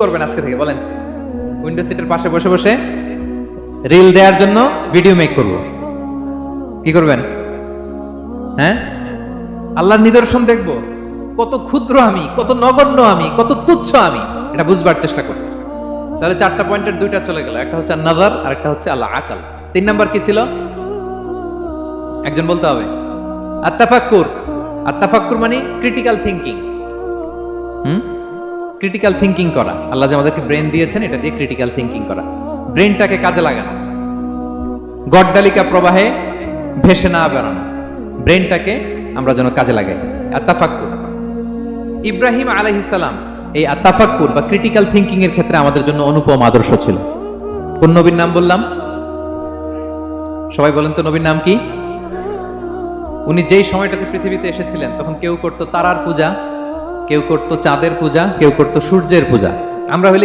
করবেন আজকে থেকে, বলেন। উইন্ডো সিটের পাশে বসে বসে রিল দেওয়ার জন্য ভিডিও মেক করব। কি করবেন? হ্যাঁ? আল্লাহর নিদর্শন দেখব। কত ক্ষুদ্র আমি, কত নগণ্য আমি, কত তুচ্ছ আমি, এটা বুঝবার চেষ্টা করব। তাহলে চারটা পয়েন্টের দুইটা চলে গেল, একটা হচ্ছে নাজার আর একটা হচ্ছে আল্লাহ আকাল তিন নাম্বার কি ছিল? একজন বলতে হবে। আত্তাফাক্কুর। আত্তাফাক্কুর মানে critical thinking hmm? Critical thinking করা। আল্লাহ যে আমাদেরকে ব্রেন দিয়েছেন, এটা দিয়ে ক্রিটিক্যাল থিঙ্কিং করা। ব্রেনটাকে কাজে লাগানো। গড্ডালিকা প্রবাহে ভেসে না বেরোনো ব্রেনটাকে আমরা যেন কাজে লাগাই। আত্তাফাক্কুর। ইব্রাহিম আলাইহিসালাম এই আত্তাফাক্কুর বা ক্রিটিক্যাল থিঙ্কিং এর ক্ষেত্রে আমাদের জন্য অনুপম আদর্শ ছিল। কোন নবীর নাম বললাম? সবাই বলেন তো নবীর নাম কি? উনি যেই সময়টাতে পৃথিবীতে এসেছিলেন, তখন কেউ করতো তারার পূজা। কেউ করতো চাঁদের পূজা কেউ করতো সূর্যের পূজা। আমরা হইলে